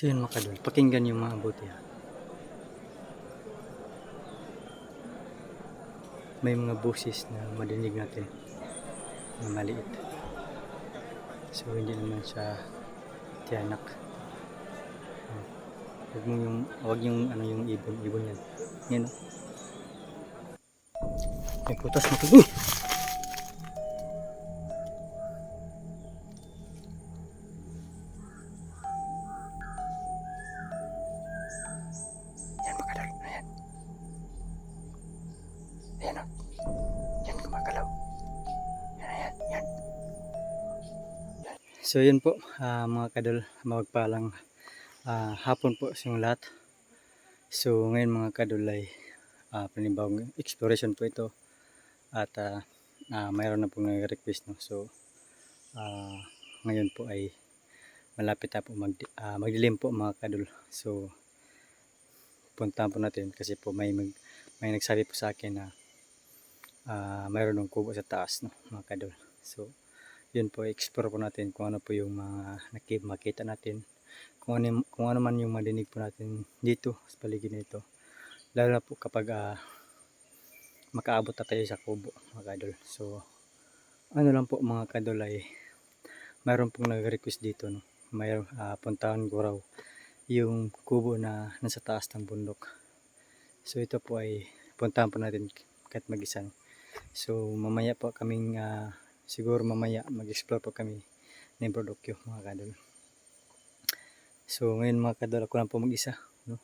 So yun mga pakinggan yung mga buti ha. May mga boses na madinig natin na maliit. So hindi naman siya tiyanak. Huwag mo yung, huwag yung ano yung ibon, ibon yan. Yan o. May putas na Uy! Ayan o. Yan gumagalaw. Yan, yan. Yan. So yun po ah, mga kadol, magpalang ah, hapon po sa lahat. So ngayon mga kadol ay ah, panibawang exploration po ito. At ah, ah, mayroon na pong nag-request no. So ah, ngayon po ay malapit na po mag, ah, magdilim po mga kadol. So puntahan po natin kasi po may mag, may nagsabi po sa akin na ah, mayroon ng kubo sa taas no mga kadol. So yun po explore po natin kung ano po yung mga nakip makita natin. Kung ano, kung ano man yung madinig po natin dito sa paligid nito. Lalo na po kapag ah, makaabot na tayo sa kubo mga kadol so ano lang po mga kadol ay mayroon pong nag-request dito no. Mayroon ah, puntahan ko raw yung kubo na nasa taas ng bundok. So ito po ay puntahan po natin kahit mag-isa? So mamaya po kaming ah, siguro mamaya mag-explore po kami ng Brodokyo mga kadol. So ngayon mga kadol ako lang po mag-isa. No?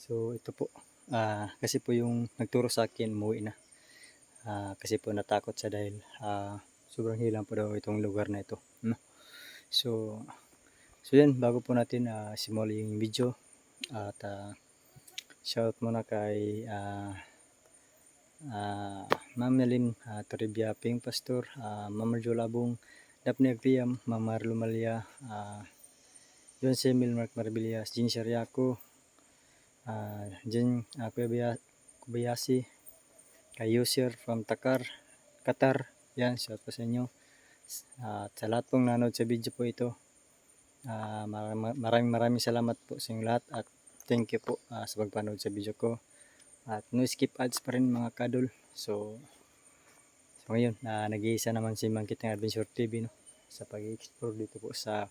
So ito po. ah kasi po yung nagturo sa akin umuwi na. Ah, kasi po natakot siya dahil ah, sobrang hilang po daw itong lugar na ito. No? So, so yan bago po natin uh, simulan yung video at ah, shout muna kay ah, ah, Ma'am Melin uh, Toribia Ping Pastor, uh, Ma'am Labong, Daphne Agriam, Ma'am Marlo Malia, uh, John Semil Mark Marbilias, Jean Shariaco, uh, Jen uh, kay User from Takar, Qatar, yan, shout po sa inyo. Uh, at sa lahat pong nanood sa video po ito, uh, maraming maraming salamat po sa inyong lahat at thank you po uh, sa pagpanood sa video ko. At no skip ads pa rin mga kadol. So, so ngayon, na nag-iisa naman si Mangkit ng Adventure TV no, sa pag-explore dito po sa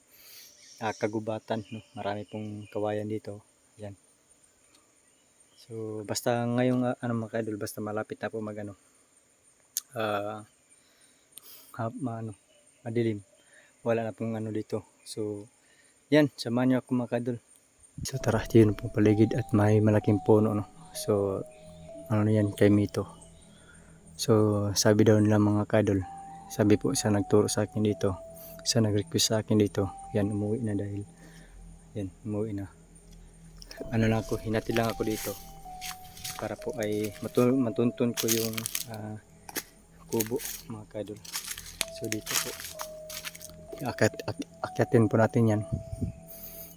ah, kagubatan. No. Marami pong kawayan dito. Yan. So, basta ngayong ah, ano mga kadol, basta malapit na po mag ano, ah, ha, ma, ano, madilim. Wala na pong ano dito. So, yan, samahan niyo ako mga kadol. So tara, yun po paligid at may malaking puno no. So, ano na yan, kay Mito. So, sabi daw nila mga kadol, sabi po sa nagturo sa akin dito, sa nag-request sa akin dito, yan, umuwi na dahil, yan, umuwi na. Ano lang ako, hinati lang ako dito, para po ay matun matuntun ko yung ah, kubo, mga kadol. So, dito po, akyat, ak akyatin po natin yan.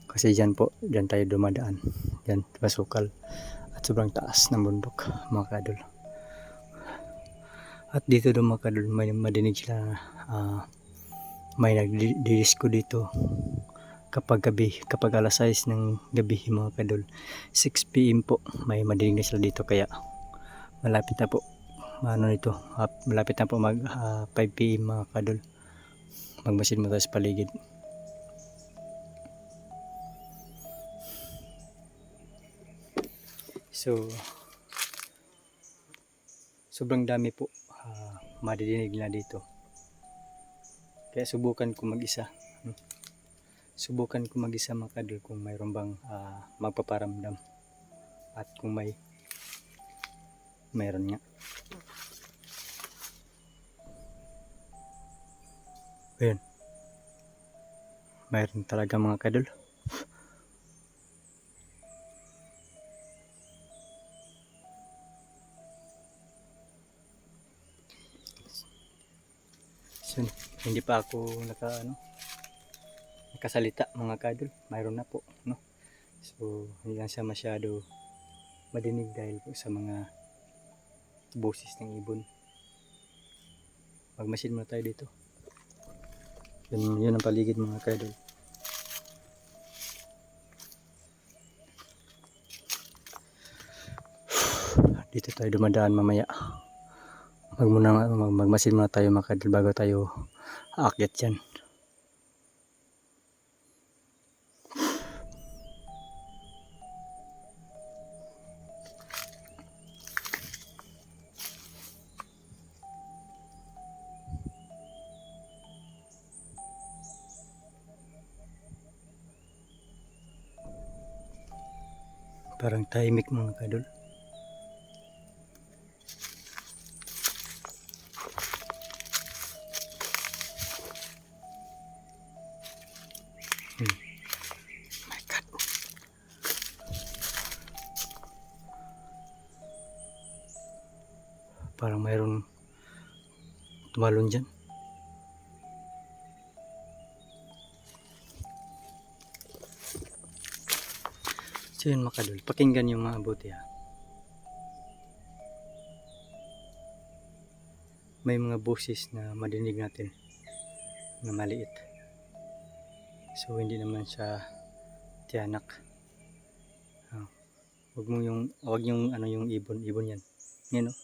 Kasi dyan po, dyan tayo dumadaan. Yan, pasukal at sobrang taas ng bundok mga kadol. At dito daw mga kadol may madinig sila na ah, may nagdidisko dito kapag gabi kapag alas 6 ng gabi mga kadol. 6pm po may madinig na sila dito kaya malapit na po ano nito ah, malapit na po mag ah, 5pm mga kadol. Magmasid mo tayo sa paligid So, sobrang dami po uh, madidinig na dito. Kaya subukan ko mag-isa. Subukan ko mag-isa mga kadol kung mayroon bang uh, magpaparamdam. At kung may mayroon nga. Ayun. Mayroon talaga mga kadol. hindi pa ako naka ano nakasalita mga kadol mayroon na po no? So hindi lang siya masyado madinig dahil po sa mga boses ng ibon. Magmasin muna tayo dito. Yun, yun ang paligid mga kadol dito tayo dumadaan mamaya. Mag muna, mag, magmasin muna tayo mga kadol bago tayo aakyat dyan. Parang tahimik mga kadol. Parang mayroon tumalon dyan. So yun mga kadol, pakinggan yung mga buti ha. May mga boses na madinig natin na maliit. So hindi naman siya tiyanak. Ah, wag mo yung wag yung ano yung ibon, ibon yan. Yan oh.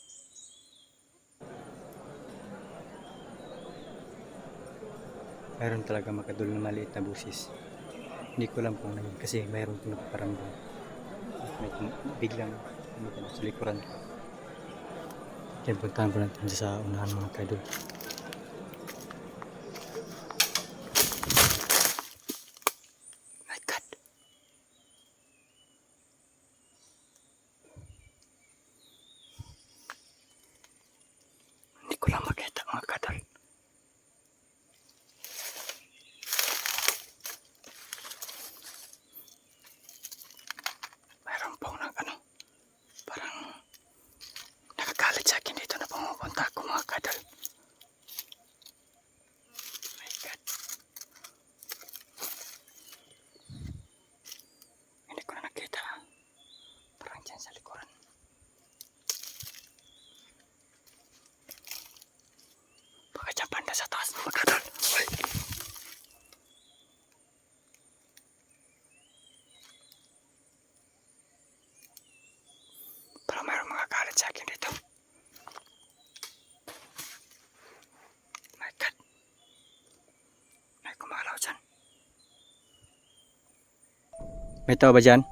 Mayroon talaga makadul na maliit na busis. Hindi ko alam kung yun kasi mayroon ko nakaparamdam. May biglang ano sa likuran ko. Yan, puntahan ko natin sa unahan mga kadul. Banda sa taas mga kadal. Ay. Parang mayroong mga galit sa akin dito. My God. May kumalaw dyan. May tao ba dyan?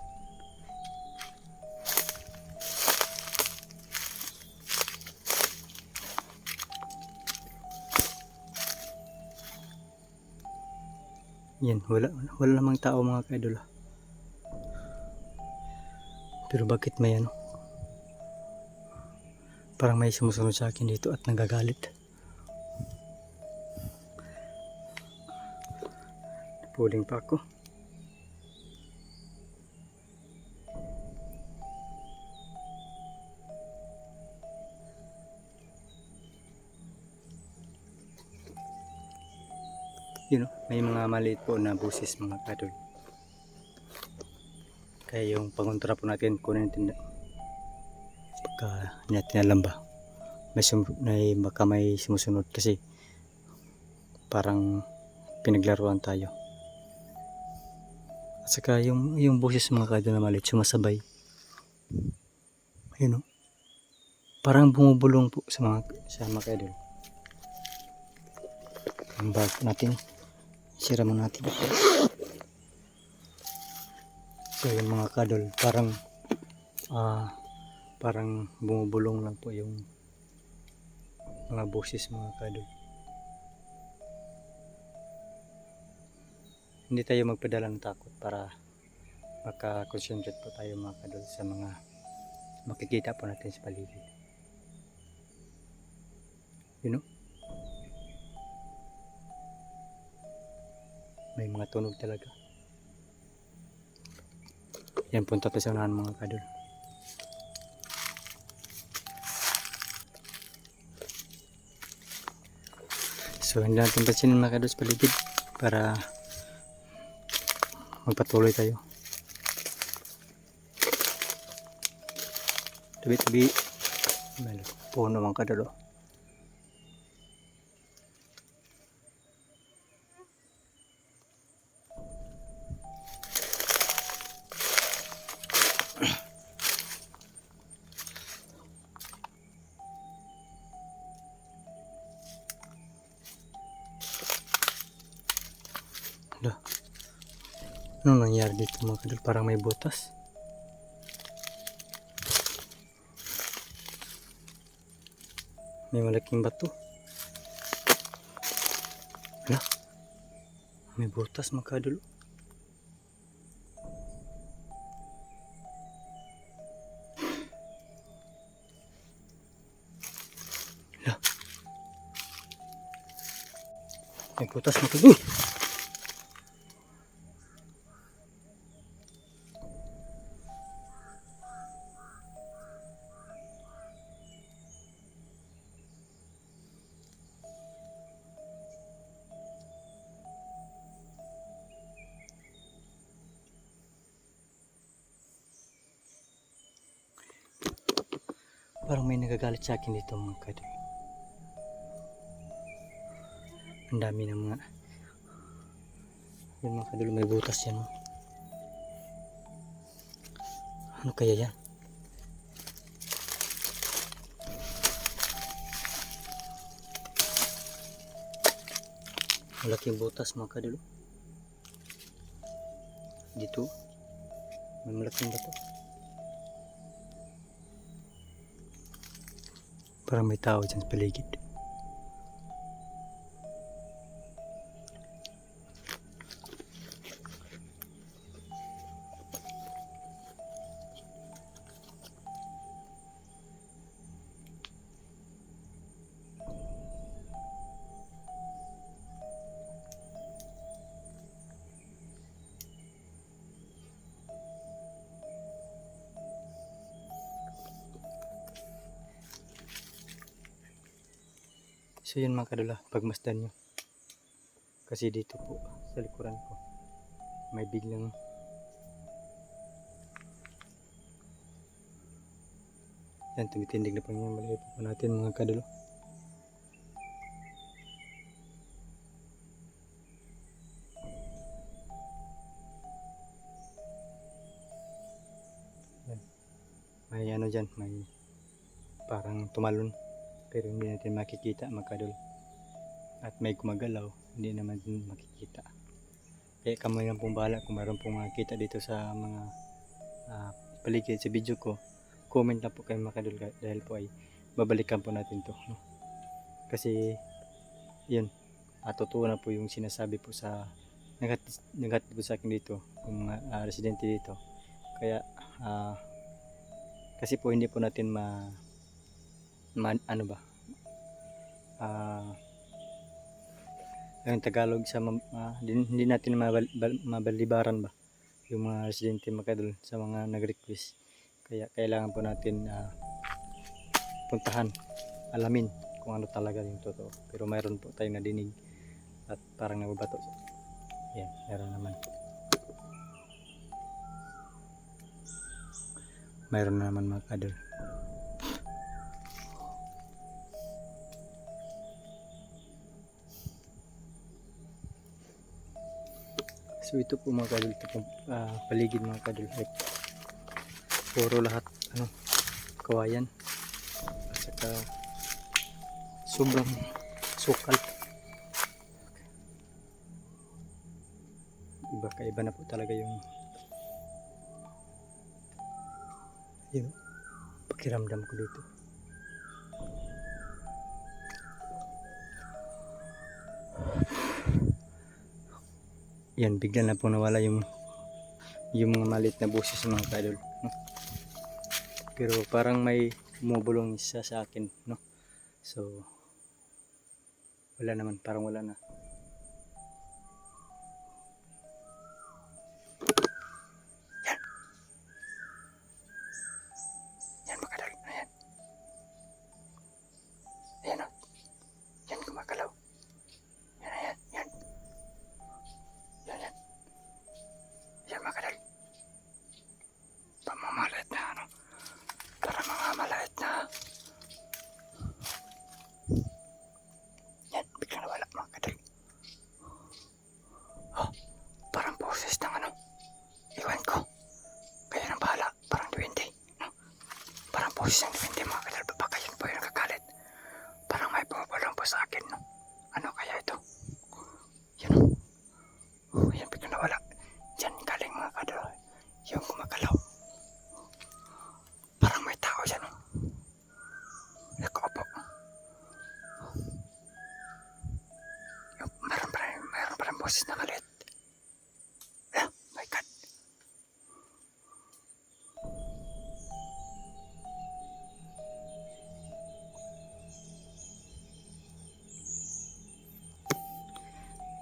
Yan, wala, wala namang tao mga kaidol. ah. Pero bakit may ano? Parang may sumusunod sa akin dito at nagagalit. Puling pa ako. Yun know, may mga maliit po na busis mga kadol. Kaya yung pangontra po natin kunin natin pagka natin alam ba may, sum- may baka may sumusunod kasi parang pinaglaruan tayo. At saka yung, yung boses mga kadol na maliit sumasabay. Yun o parang bumubulong po sa mga sa mga kadol ang bag natin sira mo natin. So yung mga kadol parang ah parang bumubulong lang po yung mga boses mga kadol. Hindi tayo magpadala ng takot para makakonsentrate po tayo mga kadol sa mga makikita po natin sa paligid. You know may mga tunog talaga yan punta tayo sa unahan mga kadol So hindi natin pansinin mga kadol sa paligid para magpatuloy tayo. Tabi-tabi. May puno mga kadol. oh. Ano nangyari dito mga kadol? Parang may butas. May malaking bato. Hala. May butas mga kadol. Hala. May butas mga kadol. Parang may nagagalit sa akin dito mga kadol. Ang dami ng mga yung mga kadol may butas yan. Ano kaya yan? Malaking butas mga kadol. Dito. May malaking bato. Parang may tao dyan sa paligid. So yun mga kadula, pagmasdan nyo. Kasi dito po, sa likuran ko, may biglang yan, tumitindig na po yung malayo po natin mga kadula. Yan. May ano dyan, may parang tumalon pero hindi natin makikita makadol at may gumagalaw hindi naman makikita. Kaya kamo lang pong bahala kung mayroon pong makikita dito sa mga ah, paligid sa video ko. Comment lang po kayo makadol dahil po ay babalikan po natin to no? kasi yun at totoo na po yung sinasabi po sa nagat, nagat po sa akin dito yung mga ah, residente dito. Kaya ah, kasi po hindi po natin ma man, ano ba? Ah yung Tagalog sa ah, hindi, natin mabal, bal- mabalibaran ba? Yung mga residente makadol sa mga nag-request. Kaya kailangan po natin ah, puntahan alamin kung ano talaga yung totoo. Pero mayroon po tayong nadinig at parang nababato yan meron naman. Mayroon naman mga kadol So ito po mga kadol, ito po ah, paligid mga kadol. Ay, puro lahat ano, kawayan. At saka sobrang sukal. Iba kaiba na po talaga yung yung pakiramdam ko dito. Yan bigla na po nawala yung yung mga maliit na busis ng mga kadol no? pero parang may bumubulong isa sa akin no so wala naman parang wala na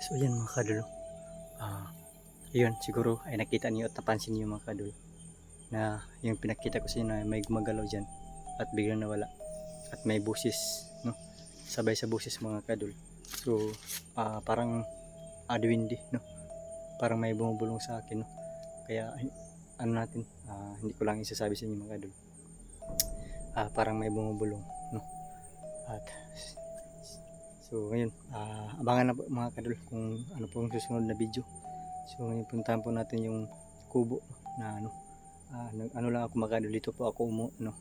So yan mga kadol. Ah, yun siguro ay nakita niyo at napansin niyo mga kadol na yung pinakita ko sa inyo na may gumagalaw dyan at biglang nawala. At may busis no? Sabay sa busis mga kadol so ah, parang adwindi no? Parang may bumubulong sa akin no? Kaya ay, ano natin ah, hindi ko lang isasabi sa inyo mga kadol ah, parang may bumubulong no? At so ngayon ah, abangan na po mga kadol kung ano po ang susunod na video. So ngayon puntahan po natin yung kubo na ano. Ah, nag, ano lang ako makadol dito po ako umu no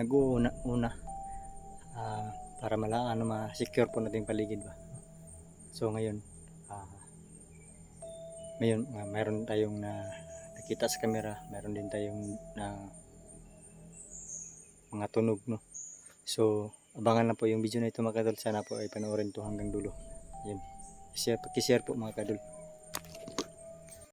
nag-uuna una ah, para mala ano ma-secure po natin paligid ba. So ngayon ah, ngayon ah, mayroon tayong na nakita sa camera mayroon din tayong na mga tunog no. So abangan na po yung video na ito mga kadol sana po ay panoorin to hanggang dulo. Yan share, pakishare po mga kadol